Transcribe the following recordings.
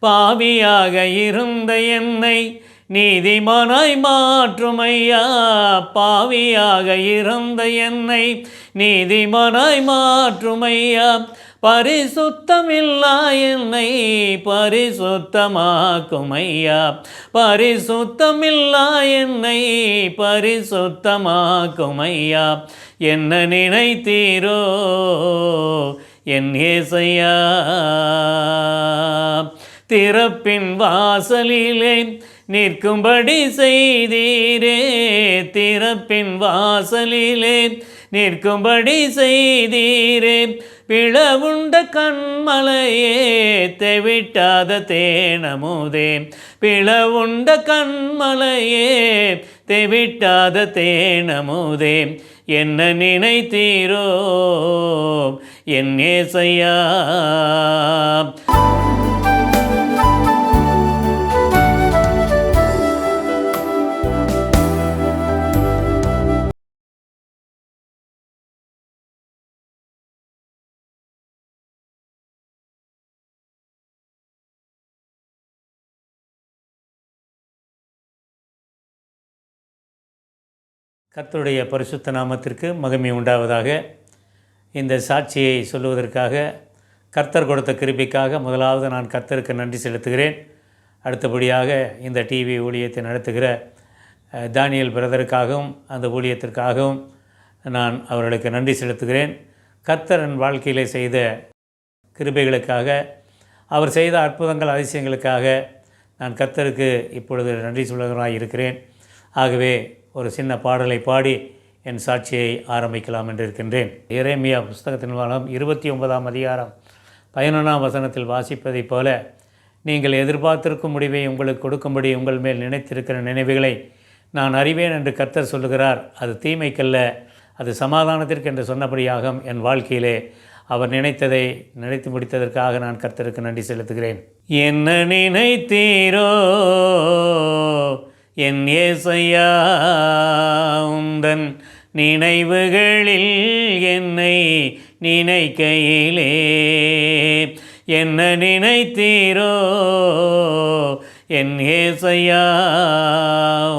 பாவியாக இருந்த என்னை நீதிமானாய் மாற்றுமையா பாவியாக இருந்த என்னை நீதிமானாய் மாற்றுமையா பரிசுத்தமில்லா என்னை பரிசுத்தமாக்குமையா பரிசுத்தமில்லா என்னை பரிசுத்தமாக்குமையா என்ன நினைத்தீரோ? என் ஏசையா. திறப்பின் வாசலிலே நிற்கும்படி செய்தீரே. திறப்பின் வாசலிலே நிற்கும்படி செய்தீரே. பிளவுண்ட கண்மலையே தெவிட்டாத தேனமுதே. பிளவுண்ட கண்மலையே தெவிட்டாத தேனமுதே. என்ன நினைத்தீரோ? என் ஏசையா. கர்த்தருடைய பரிசுத்த நாமத்திற்கு மகிமை உண்டாவதாக. இந்த சாட்சியை சொல்லுவதற்காக கர்த்தர் கொடுத்த கிருபிக்காக முதலாவது நான் கர்த்தருக்கு நன்றி செலுத்துகிறேன். அடுத்தபடியாக இந்த டிவி ஊழியத்தை நடத்துகிற தானியல் பிரதருக்காகவும் அந்த ஊழியத்திற்காகவும் நான் அவர்களுக்கு நன்றி செலுத்துகிறேன். கர்த்தர் என் செய்த கிருபைகளுக்காக அவர் செய்த அற்புதங்கள் அதிசயங்களுக்காக நான் கர்த்தருக்கு இப்பொழுது நன்றி சொல்வதாக இருக்கிறேன். ஆகவே ஒரு சின்ன பாடலை பாடி என் சாட்சியை ஆரம்பிக்கலாம் என்று இருக்கின்றேன் இறைமியா புஸ்தகத்தின் மூலம் இருபத்தி ஒன்பதாம் அதிகாரம் பதினொன்றாம் வசனத்தில் வாசிப்பதைப் போல நீங்கள் எதிர்பார்த்திருக்கும் முடிவை உங்களுக்கு கொடுக்கும்படி உங்கள் மேல் நினைத்திருக்கிற நினைவுகளை நான் அறிவேன் என்று கர்த்தர் சொல்லுகிறார். அது தீமைக்கல்ல அது சமாதானத்திற்கு என்று சொன்னபடியாக என் வாழ்க்கையிலே. அவர் நினைத்ததை நினைத்து முடித்ததற்காக நான் கர்த்தருக்கு நன்றி செலுத்துகிறேன். என்ன நினைத்தீரோ என் ஏசையா உந்தன் நினைவுகளில் என்னை நினைக்கையிலே. என்ன நினைத்தீரோ என் ஏசையா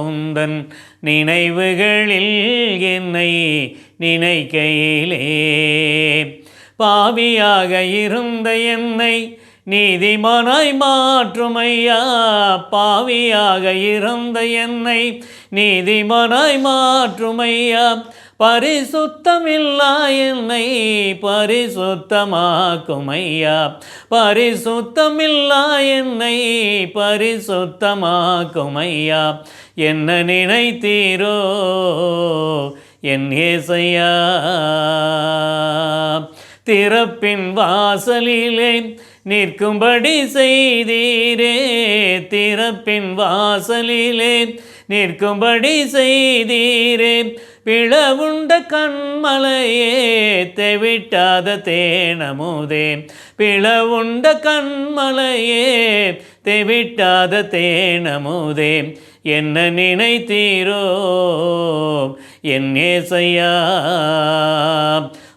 உந்தன் நினைவுகளில் என்னை நினைக்கையிலே. பாவியாக இருந்த என்னை நீதிமானாய் மாற்றுமையா? பாவியாக இருந்த என்னை நீதிமானாய் மாற்றுமையா? பரிசுத்தமில்லா என்னை பரிசுத்தமாக்கும் ஐயா பரிசுத்தமில்லா என்னை பரிசுத்தமாக்கும் ஐயா என்ன நினைத்தீரோ? என் ஏசையா திறப்பின் வாசலிலே நிற்கும்படி செய்தீரே திறப்பின் வாசலிலே. நிற்கும்படி செய்தீரே பிளவுண்ட கண்மலையே தெவிட்டாத தேனமுதே. பிளவுண்ட கண்மலையே தெவிட்டாத தேனமுதே. என்ன நினைத்தீரோ என் ஏசையா.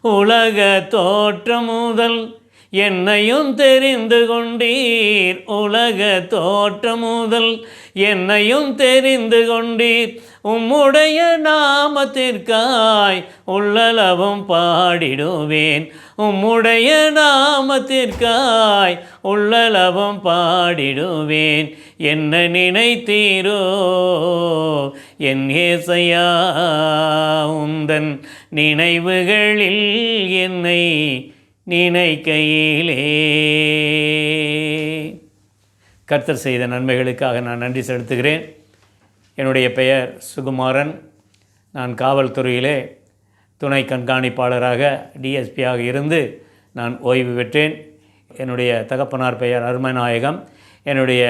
உலக தோற்றம் முதல் என்னையும் தெரிந்து கொண்டீர் உலக தோற்றம் முதல். என்னையும் தெரிந்து கொண்டீர் உம்முடைய நாமத்திற்காய் உள்ளளவும் பாடிடுவேன். உம்முடைய நாமத்திற்காய் உள்ளளவும் பாடிடுவேன். என்ன நினைத்தீரோ? என் ஏசையா உந்தன் நினைவுகளில் என்னை நினைக்கையிலே. கர்த்தர் செய்த நன்மைகளுக்காக நான் நன்றி செலுத்துகிறேன். என்னுடைய பெயர் சுகுமாரன். நான் காவல்துறையிலே துணை கண்காணிப்பாளராக டிஎஸ்பியாக இருந்து நான் ஓய்வு பெற்றேன். என்னுடைய தகப்பனார் பெயர் அருமநாயகம். என்னுடைய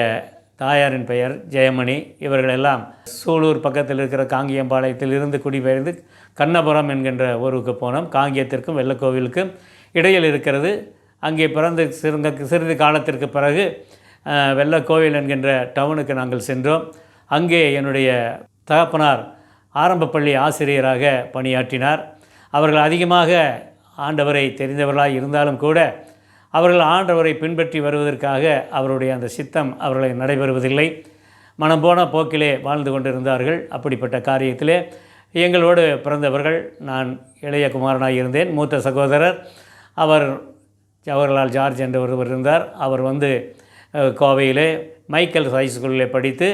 தாயாரின் பெயர் ஜெயமணி. இவர்களெல்லாம் சூலூர் பக்கத்தில் இருக்கிற காங்கியம்பாளையத்தில் இருந்து குடிபெயர்ந்து கண்ணபுரம் என்கின்ற ஊருக்கு போனோம். காங்கியத்திற்கும் வெள்ளக்கோவிலுக்கும். இடையில் இருக்கிறது. அங்கே பிறந்து சிறுங்க சிறிது காலத்திற்கு பிறகு வெள்ளக்கோவில் என்கின்ற டவுனுக்கு நாங்கள் சென்றோம். அங்கே என்னுடைய தகப்பனார் ஆரம்ப பள்ளி ஆசிரியராக பணியாற்றினார். அவர்கள் அதிகமாக ஆண்டவரை தெரிந்தவர்களாக இருந்தாலும் கூட அவர்கள் ஆண்டவரை பின்பற்றி வருவதற்காக அவருடைய அந்த சித்தம் அவர்களை நடைபெறுவதில்லை. மனம் போன போக்கிலே வாழ்ந்து கொண்டிருந்தார்கள். அப்படிப்பட்ட காரியத்திலே எங்களோடு பிறந்தவர்கள் நான் இளைய குமாரனாக இருந்தேன். மூத்த சகோதரர் அவர் ஜவஹர்லால் ஜார்ஜ் என்ற ஒருவர் இருந்தார். அவர் வந்து கோவையிலே மைக்கேல் ஹை ஸ்கூலில் படித்து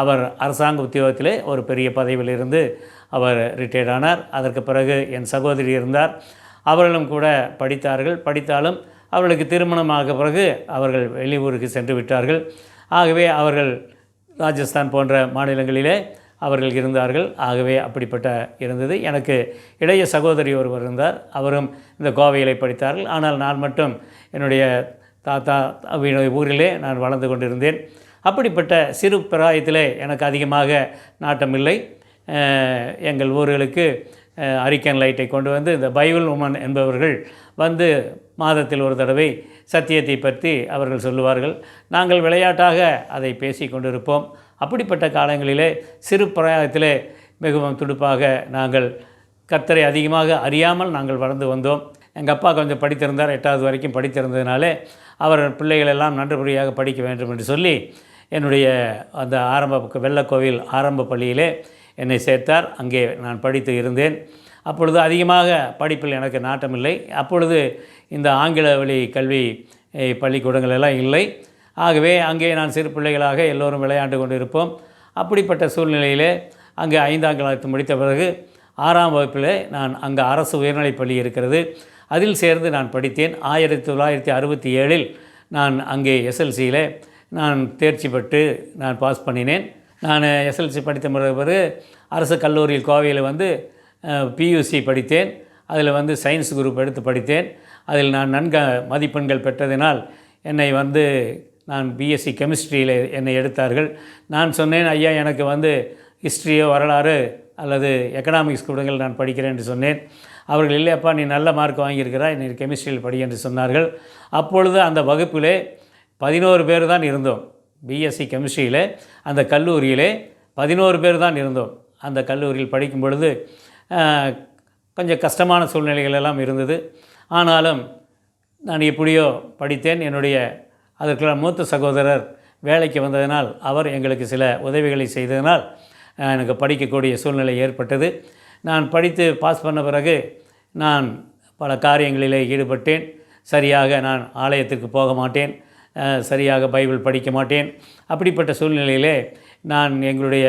அவர் அரசாங்க உத்தியோகத்திலே ஒரு பெரிய பதவியில் இருந்து அவர் ரிட்டையர்ட் ஆனார். அதற்கு பிறகு என் சகோதரி இருந்தார். அவர்களும் கூட படித்தார்கள். படித்தாலும் அவர்களுக்கு திருமணமாக பிறகு அவர்கள் வெளியூருக்கு சென்று விட்டார்கள். ஆகவே அவர்கள் ராஜஸ்தான் போன்ற மாநிலங்களிலே அவர்கள் இருந்தார்கள். ஆகவே அப்படிப்பட்ட இருந்தது. எனக்கு இளைய சகோதரி ஒருவர் இருந்தார். அவரும் இந்த கோவையிலே படித்தார்கள். ஆனால் நான் மட்டும் என்னுடைய தாத்தா அவனுடைய ஊரிலே நான் வளர்ந்து கொண்டிருந்தேன். அப்படிப்பட்ட சிறு பிராயத்திலே எனக்கு அதிகமாக நாட்டமில்லை எங்கள் ஊர்களுக்கு அரிக்கன் லைட்டை கொண்டு வந்து இந்த பைபிள் உமன் என்பவர்கள் வந்து மாதத்தில் ஒரு தடவை சத்தியத்தை பற்றி அவர்கள் சொல்லுவார்கள். நாங்கள் விளையாட்டாக அதை பேசி கொண்டிருப்போம். அப்படிப்பட்ட காலங்களிலே சிறு பிராயத்திலே மிகவும் துடுப்பாக நாங்கள் கத்தரை அதிகமாக அறியாமல் நாங்கள் வளர்ந்து வந்தோம். எங்கள் அப்பா கொஞ்சம் படித்திருந்தார் எட்டாவது வரைக்கும் படித்திருந்ததுனாலே அவர் பிள்ளைகள் எல்லாம் நன்றுபடியாக படிக்க வேண்டும் என்று சொல்லி என்னுடைய அந்த ஆரம்ப வெள்ளக்கோவில் ஆரம்ப பள்ளியிலே என்னை சேர்த்தார். அங்கே நான் படித்து இருந்தேன். அப்பொழுது அதிகமாக படிப்பில் எனக்கு நாட்டமில்லை. அப்பொழுது இந்த ஆங்கில வழி கல்வி பள்ளிக்கூடங்கள் எல்லாம் இல்லை. ஆகவே அங்கே நான் சிறு பிள்ளைகளாக எல்லோரும் விளையாண்டு கொண்டு இருப்போம் அப்படிப்பட்ட சூழ்நிலையிலே அங்கே ஐந்தாம் கிளாஸ் முடித்த பிறகு ஆறாம் வகுப்பில் நான் அங்கே அரசு உயர்நிலைப் பள்ளி இருக்கிறது. அதில் சேர்ந்து நான் படித்தேன். ஆயிரத்தி தொள்ளாயிரத்தி அறுபத்தி ஏழில் நான் அங்கே எஸ்எல்சியில் நான் தேர்ச்சி பெற்று நான் பாஸ் பண்ணினேன். நான் எஸ்எல்சி படித்த பிறகு அரசு கல்லூரியில் கோவையில் வந்து பியூசி படித்தேன். அதில் வந்து சயின்ஸ் குரூப் எடுத்து படித்தேன். அதில் நான் நன்க மதிப்பெண்கள் பெற்றதினால் என்னை வந்து நான் பிஎஸ்சி கெமிஸ்ட்ரியில் என்னை எடுத்தார்கள். நான் சொன்னேன் ஐயா எனக்கு வந்து ஹிஸ்ட்ரியோ வரலாறு அல்லது எக்கனாமிக்ஸ் கூடங்கள் நான் படிக்கிறேன் என்று சொன்னேன். அவர்கள் இல்லையப்பா நீ நல்ல மார்க் வாங்கியிருக்கிறாய் நீ கெமிஸ்ட்ரியில் படி என்று சொன்னார்கள். அப்பொழுது அந்த வகுப்பிலே பதினோரு பேர் தான் இருந்தோம். பிஎஸ்சி கெமிஸ்ட்ரியில் அந்த கல்லூரியிலே பதினோரு பேர் தான் இருந்தோம். அந்த கல்லூரியில் படிக்கும் பொழுது கொஞ்சம் கஷ்டமான சூழ்நிலைகள் எல்லாம் இருந்தது. ஆனாலும் நான் எப்படியோ படித்தேன். என்னுடைய அதற்கெல்லாம் மூத்த சகோதரர் வேலைக்கு வந்ததினால் அவர் எங்களுக்கு சில உதவிகளை செய்ததினால் எனக்கு படிக்கக்கூடிய சூழ்நிலை ஏற்பட்டது. நான் படித்து பாஸ் பண்ண பிறகு நான் பல காரியங்களிலே ஈடுபட்டேன். சரியாக நான் ஆலயத்திற்கு போக மாட்டேன். சரியாக பைபிள் படிக்க மாட்டேன். அப்படிப்பட்ட சூழ்நிலையிலே நான் எங்களுடைய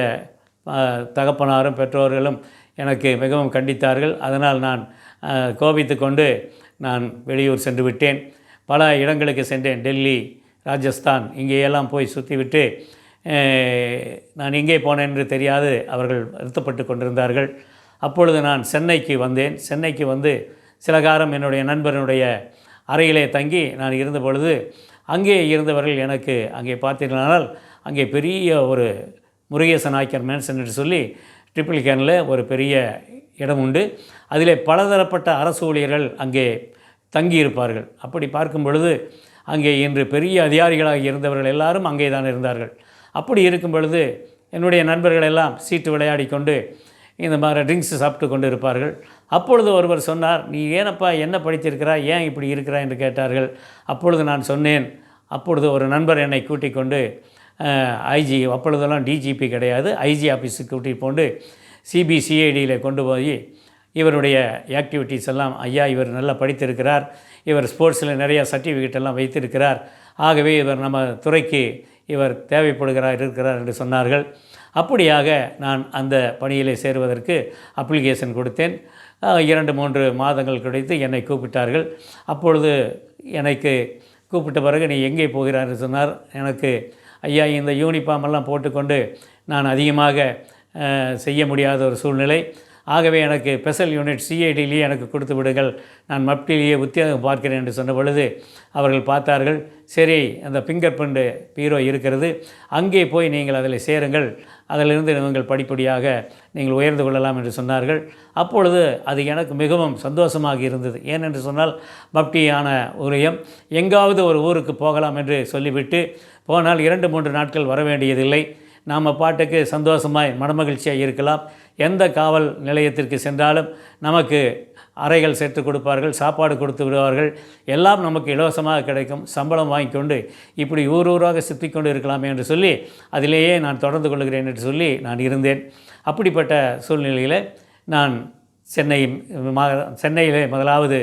தகப்பனாரும் பெற்றோர்களும் எனக்கு மிகவும் கண்டித்தார்கள். அதனால் நான் கோபித்து கொண்டு நான் வெளியூர் சென்று விட்டேன். பல இடங்களுக்கு சென்றேன். டெல்லி ராஜஸ்தான் இங்கேயெல்லாம் போய் சுற்றிவிட்டு நான் எங்கே போனேன் என்று தெரியாது அவர்கள் வருத்தப்பட்டு கொண்டிருந்தார்கள். அப்பொழுது நான் சென்னைக்கு வந்தேன். சென்னைக்கு வந்து சில காலம் என்னுடைய நண்பனுடைய அறையிலே தங்கி நான் இருந்த பொழுது அங்கே இருந்தவர்கள் எனக்கு அங்கே பார்த்தீர்களானால் அங்கே பெரிய ஒரு முருகேசன் நாய்க்கர் மேன்சன் என்று சொல்லி ட்ரிபிள் கேனில் ஒரு பெரிய இடம் உண்டு. அதிலே பலதரப்பட்ட அரசு ஊழியர்கள் அங்கே தங்கியிருப்பார்கள். அப்படி பார்க்கும் பொழுது அங்கே இன்று பெரிய அதிகாரிகளாக இருந்தவர்கள் எல்லாரும் அங்கே தான் இருந்தார்கள். அப்படி இருக்கும் பொழுது என்னுடைய நண்பர்கள் எல்லாம் சீட்டு விளையாடி கொண்டு இந்த மாதிரி ட்ரிங்க்ஸ் சாப்பிட்டு கொண்டு இருப்பார்கள் அப்பொழுது ஒருவர் சொன்னார் நீ ஏனப்பா என்ன படித்திருக்கிறாய்? ஏன் இப்படி இருக்கிறாய்? என்று கேட்டார்கள். அப்பொழுது நான் சொன்னேன் அப்பொழுது ஒரு நண்பர் என்னை கூட்டிக் கொண்டு ஐஜி அப்பொழுதெல்லாம் டிஜிபி கிடையாது. ஐஜி ஆஃபீஸுக்கு கூட்டிகிட்டு போண்டு சிபிசிஐடியில் கொண்டு போய் இவருடைய ஆக்டிவிட்டீஸ் எல்லாம் ஐயா இவர் நல்லா படித்திருக்கிறார். இவர் ஸ்போர்ட்ஸில் நிறைய சர்டிஃபிகேட் எல்லாம் வைத்திருக்கிறார். ஆகவே இவர் நம்ம துறைக்கு இவர் தேவைப்படுகிறார் இருக்கிறார் என்று சொன்னார்கள். அப்படியாக நான் அந்த பணியிலே சேருவதற்கு அப்ளிகேஷன் கொடுத்தேன். இரண்டு மூன்று மாதங்கள் கிடைத்து என்னை கூப்பிட்டார்கள். அப்பொழுது எனக்கு கூப்பிட்ட பிறகு நீ எங்கே போகிறார் என்று சொன்னார். எனக்கு ஐயா இந்த யூனிஃபார்ம் எல்லாம் போட்டுக்கொண்டு நான் அதிகமாக செய்ய முடியாத ஒரு சூழ்நிலை. ஆகவே எனக்கு ஸ்பெஷல் யூனிட் சிஐடியிலேயே எனக்கு கொடுத்து விடுங்கள். நான் மப்டிலேயே உத்தியோகம் பார்க்கிறேன் என்று சொன்ன பொழுது அவர்கள் பார்த்தார்கள் சரி அந்த ஃபிங்கர் பிரிண்ட் பீரோ இருக்கிறது. அங்கே போய் நீங்கள் அதில் சேருங்கள். அதிலிருந்து நீங்கள் படிப்படியாக நீங்கள் உயர்ந்து கொள்ளலாம் என்று சொன்னார்கள். அப்பொழுது அது எனக்கு மிகவும் சந்தோஷமாக இருந்தது. ஏனென்று சொன்னால் மப்டியான உரையம் எங்காவது ஒரு ஊருக்கு போகலாம் என்று சொல்லிவிட்டு போனால் இரண்டு மூன்று நாட்கள் வர வேண்டியதில்லை. நாம் பாட்டுக்கு சந்தோஷமாய் மனமகிழ்ச்சியாக இருக்கலாம். எந்த காவல் நிலையத்திற்கு சென்றாலும் நமக்கு அறைகள் சேர்த்து கொடுப்பார்கள் சாப்பாடு கொடுத்து விடுவார்கள். எல்லாம் நமக்கு இலவசமாக கிடைக்கும். சம்பளம் வாங்கி கொண்டு இப்படி ஊர் ஊராக சுற்றி கொண்டு இருக்கலாமே என்று சொல்லி அதிலேயே நான் தொடர்ந்து கொள்கிறேன் என்று சொல்லி நான் இருந்தேன். அப்படிப்பட்ட சூழ்நிலையில் நான் சென்னை மா சென்னையிலே முதலாவது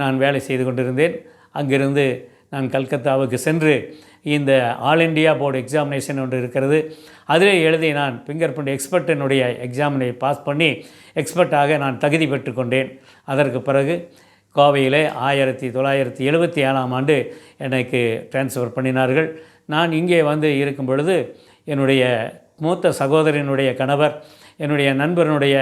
நான் வேலை செய்து கொண்டிருந்தேன். அங்கிருந்து நான் கல்கத்தாவுக்கு சென்று இந்த ஆல் இண்டியா போர்டு எக்ஸாமினேஷன் ஒன்று இருக்கிறது. அதிலே எழுதி நான் ஃபிங்கர் பிரிண்ட் எக்ஸ்பர்ட் என்னுடைய எக்ஸாமினை பாஸ் பண்ணி எக்ஸ்பர்ட்டாக நான் தகுதி பெற்றுக்கொண்டேன் அதற்கு பிறகு கோவையிலே ஆயிரத்தி தொள்ளாயிரத்தி எழுபத்தி ஏழாம் ஆண்டு எனக்கு டிரான்ஸ்ஃபர் பண்ணினார்கள். நான் இங்கே வந்து இருக்கும் பொழுது என்னுடைய மூத்த சகோதரனுடைய கணவர் என்னுடைய நண்பனுடைய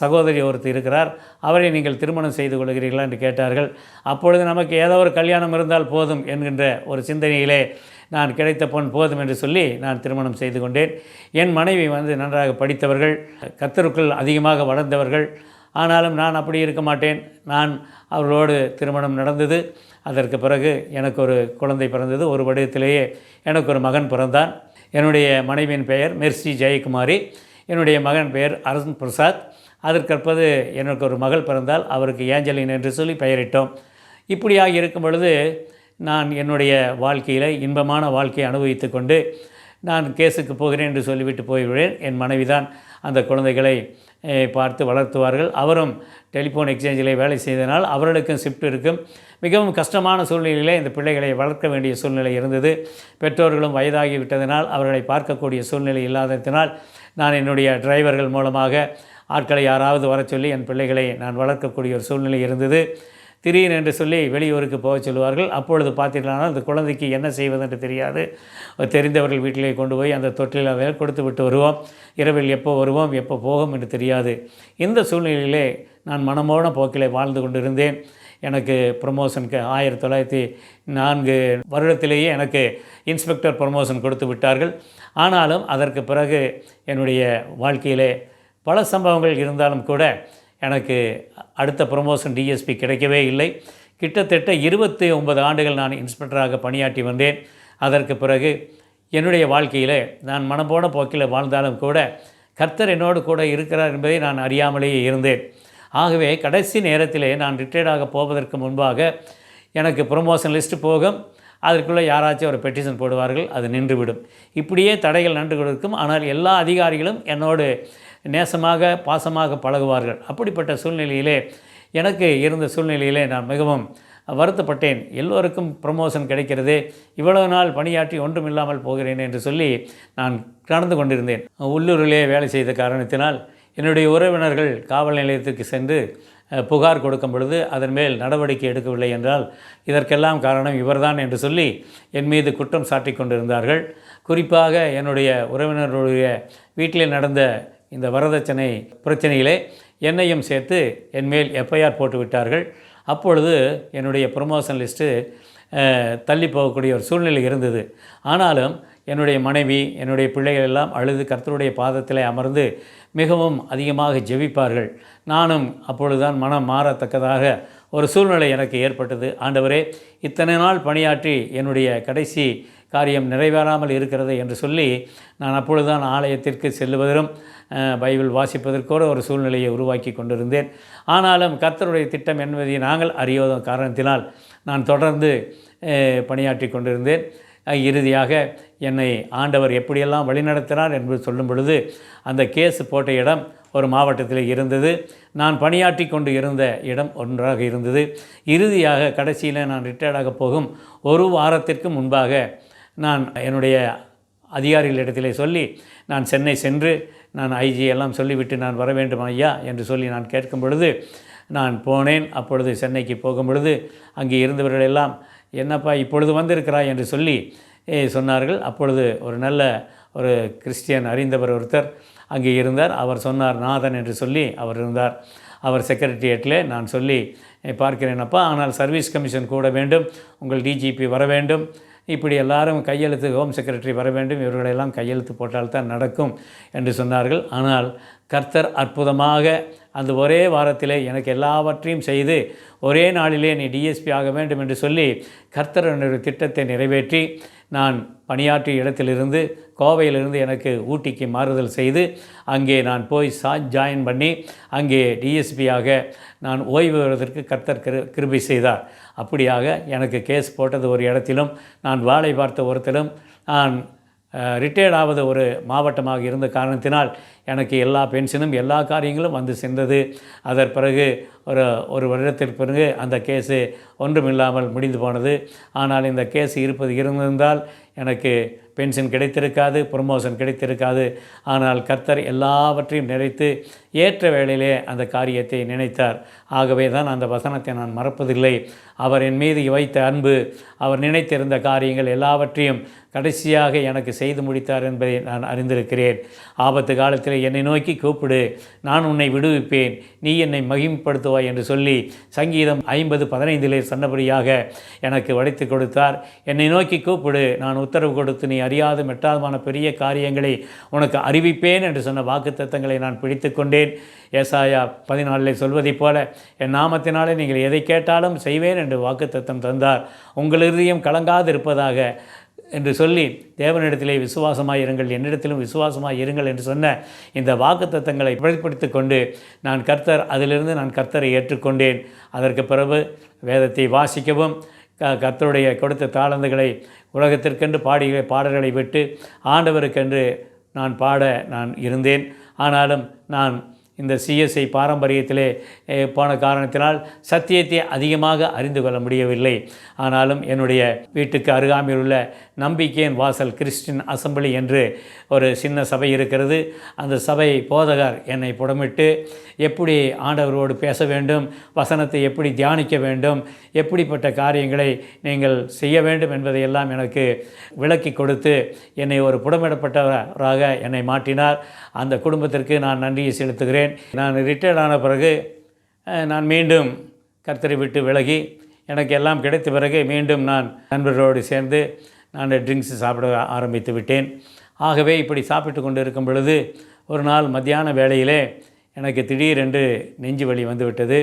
சகோதரி ஒருத்தர் இருக்கிறார். அவரை நீங்கள் திருமணம் செய்து கொள்கிறீர்களா என்று கேட்டார்கள். அப்பொழுது நமக்கு ஏதோ ஒரு கல்யாணம் இருந்தால் போதும் என்கின்ற ஒரு சிந்தனையிலே நான் கிடைத்த பொன் போதும் என்று சொல்லி நான் திருமணம் செய்து கொண்டேன். என் மனைவி வந்து நன்றாக படித்தவர்கள் கத்தருக்குள் அதிகமாக வளர்ந்தவர்கள். ஆனாலும் நான் அப்படி இருக்க மாட்டேன். நான் அவர்களோடு திருமணம் நடந்தது. அதற்கு பிறகு எனக்கு ஒரு குழந்தை பிறந்தது. ஒரு வடிவத்திலேயே எனக்கு ஒரு மகன் பிறந்தான். என்னுடைய மனைவியின் பெயர் மெர்சி ஜெயக்குமாரி. என்னுடைய மகன் பெயர் அரசன் பிரசாத். அதற்கற்பது எனக்கு ஒரு மகள் பிறந்தால் அவருக்கு ஏஞ்சலின் என்று சொல்லி பெயரிட்டோம். இப்படியாக இருக்கும் பொழுது நான் என்னுடைய வாழ்க்கையில் இன்பமான வாழ்க்கையை அனுபவித்து கொண்டு நான் கேஸுக்கு போகிறேன் என்று சொல்லிவிட்டு போய்விடுவேன். என் மனைவி தான் அந்த குழந்தைகளை பார்த்து வளர்த்துவார்கள். அவரும் டெலிஃபோன் எக்ஸ்சேஞ்சிலே வேலை செய்தனால் அவர்களுக்கும் ஷிஃப்ட் இருக்கும். மிகவும் கஷ்டமான சூழ்நிலையிலே இந்த பிள்ளைகளை வளர்க்க வேண்டிய சூழ்நிலை இருந்தது. பெற்றோர்களும் வயதாகி விட்டதனால் அவர்களை பார்க்கக்கூடிய சூழ்நிலை இல்லாததினால் நான் என்னுடைய டிரைவர்கள் மூலமாக ஆட்களை யாராவது வரச் சொல்லி என் பிள்ளைகளை நான் வளர்க்கக்கூடிய ஒரு சூழ்நிலை இருந்தது. திடீர் என்று சொல்லி வெளியூருக்கு போக சொல்லுவார்கள். அப்பொழுது பார்த்தீர்களானால் அந்த குழந்தைக்கு என்ன செய்வதென்று தெரியாது. தெரிந்தவர்கள் வீட்டிலே கொண்டு போய் அந்த தொட்டில் அதை கொடுத்து விட்டு வருவோம். இரவில் எப்போ வருவோம் எப்போ போகும் என்று தெரியாது. இந்த சூழ்நிலையிலே நான் மனமோன போக்கிலே வாழ்ந்து கொண்டிருந்தேன். எனக்கு ப்ரொமோஷனுக்கு ஆயிரத்தி தொள்ளாயிரத்தி நான்கு வருடத்திலேயே எனக்கு இன்ஸ்பெக்டர் ப்ரொமோஷன் கொடுத்து விட்டார்கள். ஆனாலும் அதற்கு பிறகு என்னுடைய வாழ்க்கையிலே பல சம்பவங்கள் இருந்தாலும் கூட எனக்கு அடுத்த ப்ரொமோஷன் டிஎஸ்பி கிடைக்கவே இல்லை. கிட்டத்தட்ட இருபத்தி ஒன்பது ஆண்டுகள் நான் இன்ஸ்பெக்டராக பணியாற்றி வந்தேன். அதற்கு பிறகு என்னுடைய வாழ்க்கையில் நான் மனம்போன போக்கில் வாழ்ந்தாலும் கூட கர்த்தர் என்னோடு கூட இருக்கிறார் என்பதை நான் அறியாமலேயே இருந்தேன். ஆகவே கடைசி நேரத்திலே நான் ரிட்டையர்டாக போவதற்கு முன்பாக எனக்கு ப்ரொமோஷன் லிஸ்ட்டு போகும். அதற்குள்ளே யாராச்சும் ஒரு பெட்டிஷன் போடுவார்கள் அது நின்றுவிடும். இப்படியே தடைகள் நன்று கொடுக்கும். ஆனால் எல்லா அதிகாரிகளும் என்னோடு நேசமாக பாசமாக பழகுவார்கள். அப்படிப்பட்ட சூழ்நிலையிலே எனக்கு இருந்த சூழ்நிலையிலே நான் மிகவும் வருத்தப்பட்டேன். எல்லோருக்கும் ப்ரமோஷன் கிடைக்கிறது இவ்வளவு நாள் பணியாற்றி ஒன்றும் இல்லாமல் போகிறேன் என்று சொல்லி நான் கடந்து கொண்டிருந்தேன். உள்ளூரிலே வேலை செய்த காரணத்தினால் என்னுடைய உறவினர்கள் காவல் நிலையத்திற்கு சென்று புகார் கொடுக்கும் பொழுது அதன் மேல் நடவடிக்கை எடுக்கவில்லை என்றால் இதற்கெல்லாம் காரணம் இவர்தான் என்று சொல்லி என் மீது குற்றம் சாட்டி கொண்டிருந்தார்கள். குறிப்பாக என்னுடைய உறவினர்களுடைய வீட்டில் நடந்த இந்த வரதட்சணை பிரச்சனையிலே என்னையும் சேர்த்து என் மேல் எஃப்ஐஆர் போட்டு விட்டார்கள் அப்பொழுது என்னுடைய ப்ரொமோஷன் லிஸ்ட்டு தள்ளி போகக்கூடிய ஒரு சூழ்நிலை இருந்தது. ஆனாலும் என்னுடைய மனைவி என்னுடைய பிள்ளைகள் எல்லாம் அழுது கர்த்தருடைய பாதத்தில் அமர்ந்து மிகவும் அதிகமாக ஜெபிப்பார்கள். நானும் அப்பொழுதுதான் மனம் மாறத்தக்கதாக ஒரு சூழ்நிலை எனக்கு ஏற்பட்டது. ஆண்டவரே இத்தனை நாள் பணியாற்றி என்னுடைய கடைசி காரியம் நிறைவேறாமல் இருக்கிறது என்று சொல்லி நான் அப்பொழுதுதான் ஆலயத்திற்கு செல்லுவதிலும் பைபிள் வாசிப்பதற்கோடு ஒரு சூழ்நிலையை உருவாக்கி கொண்டிருந்தேன். ஆனாலும் கர்த்தருடைய திட்டம் என்பதை நாங்கள் அறியாத காரணத்தினால் நான் தொடர்ந்து பணியாற்றி கொண்டிருந்தேன். இறுதியாக என்னை ஆண்டவர் எப்படியெல்லாம் வழிநடத்தினார் என்பது சொல்லும் பொழுது அந்த கேஸ் போட்ட இடம் ஒரு மாவட்டத்தில் இருந்தது. நான் பணியாற்றி கொண்டு இருந்த இடம் ஒன்றாக இருந்தது. இறுதியாக கடைசியில் நான் ரிட்டையர்டாக போகும் ஒரு வாரத்திற்கு முன்பாக நான் என்னுடைய அதிகாரிகளிடத்திலே சொல்லி நான் சென்னை சென்று நான் ஐஜி எல்லாம் சொல்லிவிட்டு நான் வர வேண்டும் ஐயா என்று சொல்லி நான் கேட்கும் பொழுது நான் போனேன். அப்பொழுது சென்னைக்கு போகும் பொழுது அங்கே இருந்தவர்கள் எல்லாம் என்னப்பா இப்பொழுது வந்திருக்கிறாய்? என்று சொல்லி சொன்னார்கள். அப்பொழுது ஒரு நல்ல ஒரு கிறிஸ்டியன் அறிந்தவர் ஒருத்தர் அங்கே இருந்தார். அவர் சொன்னார் நாதன் என்று சொல்லி அவர் இருந்தார். அவர் செக்ரட்டரியேட்டில் நான் சொல்லி பார்க்கிறேன் பார்க்கிறேனப்பா. ஆனால் சர்வீஸ் கமிஷன் கூட வேண்டும். உங்கள் டிஜிபி வர வேண்டும். இப்படி எல்லாரும் கையெழுத்து ஹோம் செக்ரட்டரி வர வேண்டும் இவர்களெல்லாம் கையெழுத்து போட்டால்தான் நடக்கும் என்று சொன்னார்கள். ஆனால் கர்த்தர் அற்புதமாக அந்த ஒரே வாரத்திலே எனக்கு எல்லாவற்றையும் செய்து ஒரே நாளிலே நீ டிஎஸ்பி ஆக வேண்டும் என்று சொல்லி கர்த்தர் என்னுடைய திட்டத்தை நிறைவேற்றி நான் பணியாற்றிய இடத்திலிருந்து கோவையிலிருந்து எனக்கு ஊட்டிக்கு மாறுதல் செய்து அங்கே நான் போய் சா ஜாயின் பண்ணி அங்கே டிஎஸ்பியாக நான் ஓய்வு பெறுவதற்கு கர்த்தர் கிரு கிருபை செய்தார். அப்படியாக எனக்கு கேஸ் போட்டது ஒரு இடத்திலும் நான் வாழை பார்த்த ஒருத்திலும் நான் ரிட்டையர்ட் ஆவது ஒரு மாவட்டமாக இருந்த காரணத்தினால் எனக்கு எல்லா பென்ஷனும் எல்லா காரியங்களும் வந்து சென்றது அதன் பிறகு ஒரு ஒரு வருடத்திற்கு பிறகு அந்த கேஸு ஒன்றுமில்லாமல் முடிந்து போனது. ஆனால் இந்த கேஸ் இருப்பது இருந்திருந்தால் எனக்கு பென்ஷன் கிடைத்திருக்காது ப்ரொமோஷன் கிடைத்திருக்காது. ஆனால் கர்த்தர் எல்லாவற்றையும் நிறைத்து ஏற்ற வேளையிலே அந்த காரியத்தை நினைத்தார். ஆகவே தான் அந்த வசனத்தை நான் மறப்பதில்லை. அவர் என் மீது வைத்த அன்பு அவர் நினைத்திருந்த காரியங்கள் எல்லாவற்றையும் கடைசியாக எனக்கு செய்து முடித்தார் என்பதை நான் அறிந்திருக்கிறேன். ஆபத்து காலத்தில் என்னை நோக்கி கூப்பிடு நான் உன்னை விடுவிப்பேன் நீ என்னை மகிமைப்படுத்துவாய் என்று சொல்லி சங்கீதம் ஐம்பது பதினைந்திலே சொன்னபடியாக எனக்கு வடித்து கொடுத்தார். என்னை நோக்கி கூப்பிடு நான் உத்தரவு கொடுத்து நீ அறியாத மெட்டாதமான பெரிய காரியங்களை உனக்கு அறிவிப்பேன் என்று சொன்ன வாக்குத்தத்தங்களை நான் பிடித்து கொண்டேன். ஏசாயா பதினாலில் சொல்வதைப் போல என் நாமத்தினாலே நீங்கள் எதை கேட்டாலும் செய்வேன் என்று வாக்குத்தத்தம் தந்தார். உங்கள் இறுதியம் கலங்காது இருப்பதாக என்று சொல்லி தேவனிடத்திலே விசுவாசமாக இருங்கள் என்னிடத்திலும் விசுவாசமாக இருங்கள் என்று சொன்ன இந்த வாக்குத்தத்தங்களை வெளிப்படுத்தி கொண்டு நான் கர்த்தர் அதிலிருந்து நான் கர்த்தரை ஏற்றுக்கொண்டேன். அதற்கு பிறகு வேதத்தை வாசிக்கவும் க கர்த்தருடைய கொடுத்த தாளந்துகளை உலகத்திற்கென்று பாடிகளை பாடல்களை விட்டு ஆண்டவருக்கென்று நான் பாட நான் இருந்தேன். ஆனாலும் நான் இந்த சிஎஸ்ஐ பாரம்பரியத்திலே போன காரணத்தினால் சத்தியத்தை அதிகமாக அறிந்து கொள்ள முடியவில்லை. ஆனாலும் என்னுடைய வீட்டுக்கு அருகாமையில் உள்ள நம்பிக்கையின் வாசல் கிறிஸ்டின் அசம்பிளி என்று ஒரு சின்ன சபை இருக்கிறது. அந்த சபை போதகர் என்னை புடமிட்டு எப்படி ஆண்டவரோடு பேச வேண்டும்? வசனத்தை எப்படி தியானிக்க வேண்டும்? எப்படிப்பட்ட காரியங்களை நீங்கள் செய்ய வேண்டும்? என்பதையெல்லாம் எனக்கு விளக்கி கொடுத்து என்னை ஒரு புடமிடப்பட்டவராக என்னை மாற்றினார். அந்த குடும்பத்திற்கு நான் நன்றியை செலுத்துகிறேன். நான் ரிட்டையர்ட் ஆன பிறகு நான் மீண்டும் கர்த்தரை விட்டு விலகி எனக்கு எல்லாம் கிடைத்த பிறகு மீண்டும் நான் நண்பர்களோடு சேர்ந்து நான் ட்ரிங்க்ஸ் சாப்பிட ஆரம்பித்து விட்டேன். ஆகவே இப்படி சாப்பிட்டு கொண்டு இருக்கும் பொழுது ஒரு நாள் மத்தியான வேளையிலே எனக்கு திடீரென்று நெஞ்சு வலி வந்துவிட்டது.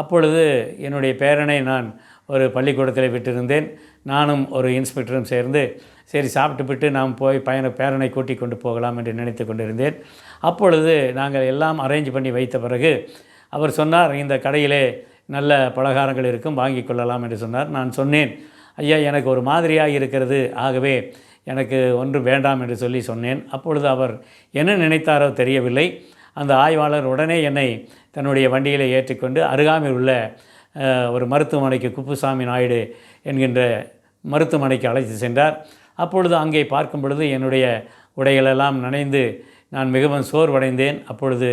அப்பொழுது என்னுடைய பேரனை நான் ஒரு பள்ளிக்கூடத்தில் விட்டிருந்தேன். நானும் ஒரு இன்ஸ்பெக்டரும் சேர்ந்து சரி சாப்பிட்டுவிட்டு நாம் போய் பயண பேரனை கூட்டிக் கொண்டு போகலாம் என்று நினைத்து கொண்டிருந்தேன். அப்பொழுது நாங்கள் எல்லாம் அரேஞ்ச் பண்ணி வைத்த பிறகு அவர் சொன்னார் இந்த கடையிலே நல்ல பலகாரங்கள் இருக்கும் வாங்கி கொள்ளலாம் என்று சொன்னார். நான் சொன்னேன் ஐயா எனக்கு ஒரு மாதிரியாக இருக்கிறது. ஆகவே எனக்கு ஒன்று வேண்டாம் என்று சொல்லி சொன்னேன். அப்பொழுது அவர் என்ன நினைத்தாரோ தெரியவில்லை. அந்த ஆய்வாளர் உடனே என்னை தன்னுடைய வண்டியில் ஏற்றிக்கொண்டு அருகாமையில் உள்ள ஒரு மருத்துவமனைக்கு குப்புசாமி நாயுடு என்கின்ற மருத்துவமனைக்கு அழைத்து சென்றார். அப்பொழுது அங்கே பார்க்கும் பொழுது என்னுடைய உடைகளெல்லாம் நனைந்து நான் மிகவும் சோர்வடைந்தேன். அப்பொழுது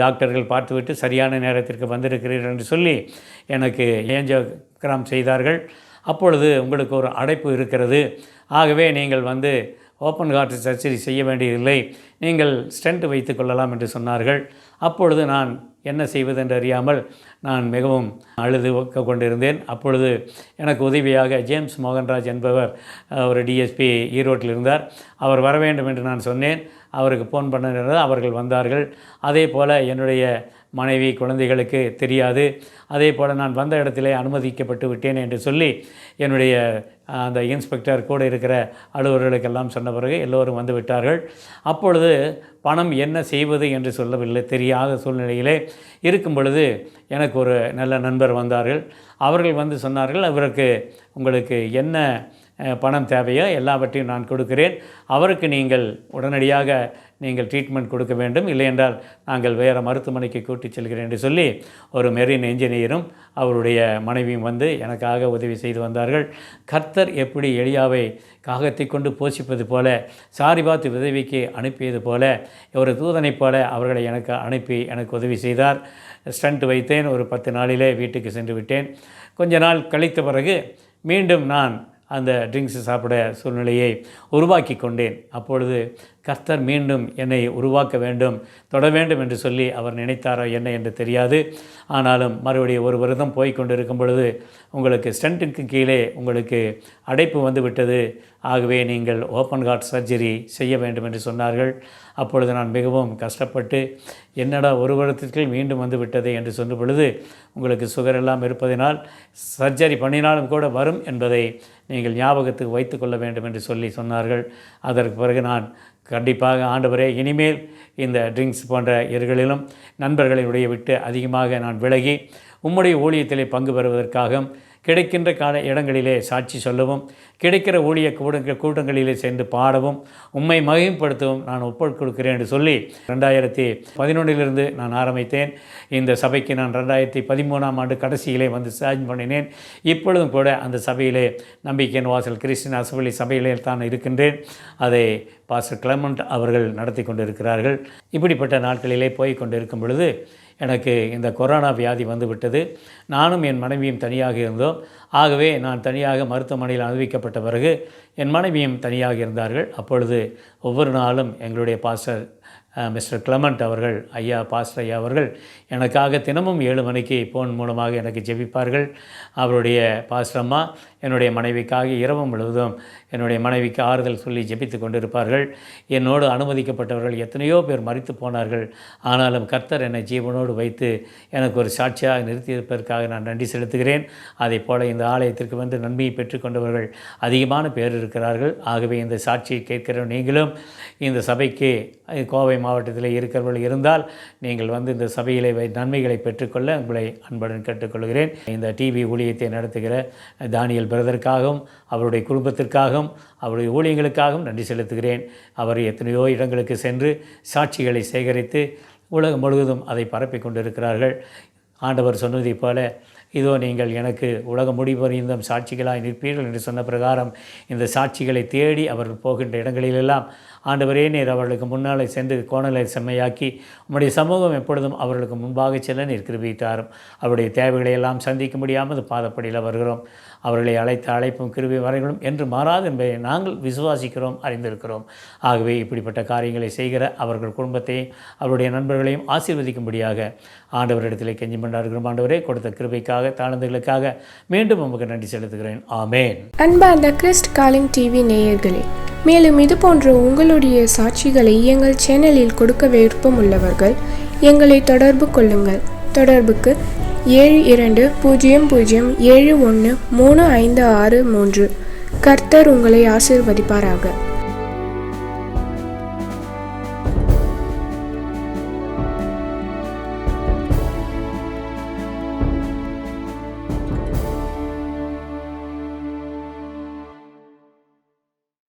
டாக்டர்கள் பார்த்துவிட்டு சரியான நேரத்திற்கு வந்திருக்கிறீர்கள் என்று சொல்லி எனக்கு ஏஞ்சோகிராம் செய்தார்கள். அப்பொழுது உங்களுக்கு ஒரு அடைப்பு இருக்கிறது. ஆகவே நீங்கள் வந்து ஓப்பன் ஹார்ட் சர்ஜரி செய்ய வேண்டியதில்லை. நீங்கள் ஸ்டென்ட் வைத்து கொள்ளலாம் என்று சொன்னார்கள். அப்பொழுது நான் என்ன செய்வது என்று அறியாமல் நான் மிகவும் அழுது கொண்டிருந்தேன். அப்பொழுது எனக்கு உதவியாக ஜேம்ஸ் மோகன்ராஜ் என்பவர் ஒரு டிஎஸ்பி ஈரோட்டில் இருந்தார். அவர் வர வேண்டும் என்று நான் சொன்னேன். அவருக்கு ஃபோன் பண்ணிருந்தது அவர்கள் வந்தார்கள். அதே போல் என்னுடைய மனைவி குழந்தைகளுக்கு தெரியாது. அதே போல் நான் வந்த இடத்திலே அனுமதிக்கப்பட்டு விட்டேன் என்று சொல்லி என்னுடைய அந்த இன்ஸ்பெக்டர் கூட இருக்கிற அலுவலர்களுக்கெல்லாம் சொன்ன பிறகு எல்லோரும் வந்து விட்டார்கள். அப்பொழுது பணம் என்ன செய்வது என்று சொல்லவில்லை தெரியாத சூழ்நிலையிலே இருக்கும் பொழுது எனக்கு ஒரு நல்ல நண்பர் வந்தார்கள். அவர்கள் வந்து சொன்னார்கள் அவருக்கு உங்களுக்கு என்ன பணம் தேவையோ எல்லாவற்றையும் நான் கொடுக்கிறேன். அவருக்கு நீங்கள் உடனடியாக நீங்கள் ட்ரீட்மெண்ட் கொடுக்க வேண்டும். இல்லையென்றால் நாங்கள் வேறு மருத்துவமனைக்கு கூட்டிச் செல்கிறேன் என்று சொல்லி ஒரு மெரின் என்ஜினியரும் அவருடைய மனைவியும் வந்து எனக்காக உதவி செய்து வந்தார்கள். கர்த்தர் எப்படி எளியாவை காகத்தை கொண்டு போஷிப்பது போல சாரிபாத்து உதவிக்கு அனுப்பியது போல ஒரு தூதனைப் போல அவர்களை எனக்கு அனுப்பி எனக்கு உதவி செய்தார். ஸ்டண்ட் வைத்தேன். ஒரு பத்து நாளிலே வீட்டுக்கு சென்று விட்டேன். கொஞ்ச நாள் கழித்த பிறகு மீண்டும் நான் அந்த ட்ரிங்க்ஸ் சாப்பிட சூழ்நிலையை உருவாக்கி கொண்டேன். அப்பொழுது கர்த்தர் மீண்டும் என்னை உருவாக்க வேண்டும் தொட வேண்டும் என்று சொல்லி அவர் நினைத்தாரோ என்ன என்று தெரியாது. ஆனாலும் மறுபடியும் ஒரு வருடம் போய் கொண்டிருக்கும் பொழுது உங்களுக்கு ஸ்டண்ட்டுக்கு கீழே உங்களுக்கு அடைப்பு வந்து விட்டது ஆகவே நீங்கள் ஓப்பன் ஹார்ட் சர்ஜரி செய்ய வேண்டும் என்று சொன்னார்கள். அப்பொழுது நான் மிகவும் கஷ்டப்பட்டு என்னடா ஒரு வருடத்திற்குள் மீண்டும் வந்து விட்டது என்று சொன்ன பொழுது உங்களுக்கு சுகர் எல்லாம் இருப்பதினால் சர்ஜரி பண்ணினாலும் கூட வரும் என்பதை நீங்கள் ஞாபகத்துக்கு வைத்துக்கொள்ள வேண்டும் என்று சொல்லி சொன்னார்கள். அதற்கு பிறகு நான் கண்டிப்பாக ஆண்டவரே இனிமேல் இந்த ட்ரிங்க்ஸ் போன்ற இருகளிலும் நண்பர்களினுடைய விட்டு அதிகமாக நான் விலகி உம்முடைய ஊழியத்திலே பங்கு பெறுவதற்காக கிடைக்கின்ற கால இடங்களிலே சாட்சி சொல்லவும் கிடைக்கிற ஊழிய கூட கூட்டங்களிலே சேர்ந்து பாடவும் உண்மை மகிமைப்படுத்தவும் நான் ஒப்புக் கொடுக்கிறேன் என்று சொல்லி ரெண்டாயிரத்தி பதினொன்றிலிருந்து நான் ஆரம்பித்தேன். இந்த சபைக்கு நான் ரெண்டாயிரத்தி பதிமூணாம் ஆண்டு கடைசியிலே வந்து சாஜ் பண்ணினேன். இப்பொழுதும் கூட அந்த சபையிலே நம்பிக்கையின் வாசல் கிறிஸ்டின் அசபலி சபையிலே தான் இருக்கின்றேன். அதை பாஸ்டர் கிளமண்ட் அவர்கள் நடத்தி கொண்டிருக்கிறார்கள். இப்படிப்பட்ட நாட்களிலே போய் கொண்டிருக்கும் பொழுது எனக்கு இந்த கொரோனா வியாதி வந்துவிட்டது நானும் என் மனைவியும் தனியாக இருந்தோம். ஆகவே நான் தனியாக மருத்துவமனையில் அனுபவிக்கப்பட்ட பிறகு என் மனைவியும் தனியாக இருந்தார்கள். அப்பொழுது ஒவ்வொரு நாளும் எங்களுடைய பாஸ்டர் மிஸ்டர் கிளமண்ட் அவர்கள் ஐயா பாஸ்டர் ஐயா அவர்கள் எனக்காக தினமும் ஏழு மணிக்கு ஃபோன் மூலமாக எனக்கு ஜெபிப்பார்கள். அவருடைய பாஸ்டர் அம்மா என்னுடைய மனைவிக்காக இரவு முழுவதும் என்னுடைய மனைவிக்கு ஆறுதல் சொல்லி ஜெபித்து கொண்டிருப்பார்கள். என்னோடு அனுமதிக்கப்பட்டவர்கள் எத்தனையோ பேர் மறித்து போனார்கள். ஆனாலும் கர்த்தர் என்னை ஜீவனோடு வைத்து எனக்கு ஒரு சாட்சியாக நிறுத்தியிருப்பதற்காக நான் நன்றி செலுத்துகிறேன். அதே போல் இந்த ஆலயத்திற்கு வந்து நன்மையை பெற்றுக்கொண்டவர்கள் அதிகமான பேர் இருக்கிறார்கள். ஆகவே இந்த சாட்சியை கேட்கிற நீங்களும். இந்த சபைக்கு கோ கோவை மாவட்டத்தில் இருக்கிறவர்கள் இருந்தால் நீங்கள் வந்து இந்த சபையிலே வை- நன்மைகளை பெற்றுக்கொள்ள உங்களை அன்புடன் கேட்டுக்கொள்கிறேன். இந்த டிவி ஊழியத்தை நடத்துகிற தானியல் பிரதருக்காகவும் அவருடைய குடும்பத்திற்காகவும் அவருடைய ஊழியங்களுக்காகவும் நன்றி செலுத்துகிறேன். அவர் எத்தனையோ இடங்களுக்கு சென்று சாட்சிகளை சேகரித்து உலகம் முழுவதும் அதை பரப்பிக் கொண்டிருக்கிறார்கள். ஆண்டவர் சொன்னதைப் போல இதோ நீங்கள் எனக்கு உலகம் முடிவறிந்தும் சாட்சிகளாய் நிற்பீர்கள் என்று சொன்ன பிரகாரம் இந்த சாட்சிகளை தேடி அவர்கள் போகின்ற இடங்களிலெல்லாம் ஆண்டவரே நீர் அவர்களுக்கு முன்னாலே சென்று கோணலை செம்மையாக்கி உம்முடைய சமூகம் எப்பொழுதும் அவர்களுக்கு முன்பாக செல்ல நீர் அவருடைய தேவைகளை எல்லாம் சந்திக்க முடியாமல் பாதப்படியில் வருகிறோம். அவர்களை அழைத்த அழைப்பும் கிருபை வரைகளும் என்று மாறாது என்பதை நாங்கள் விசுவாசிக்கிறோம் அறிந்திருக்கிறோம். ஆகவே இப்படிப்பட்ட காரியங்களை செய்கிற அவர்கள் குடும்பத்தையும் அவருடைய நண்பர்களையும் ஆசீர்வதிக்கும்படியாக ஆண்டவரிடத்தில் கெஞ்சி கொண்டாடுகிறோம் ஆண்டவரே கொடுத்த கிருபைக்காக தாழ்ந்துகளுக்காக மீண்டும் உமக்கு நன்றி செலுத்துகிறேன். ஆமேன். அன்பார்ந்த கிறிஸ்ட் காலிங் டிவி நேயர்களே மேலும் இது போன்ற உங்களுடைய சாட்சிகளை எங்கள் சேனலில் கொடுக்க விருப்பம் உள்ளவர்கள் எங்களை தொடர்பு கொள்ளுங்கள். தொடர்புக்கு ஏழு இரண்டு பூஜ்ஜியம் பூஜ்ஜியம் ஏழு ஒன்று மூணு ஐந்து ஆறு மூன்று. கர்த்தர் உங்களை ஆசீர்வதிப்பாராக.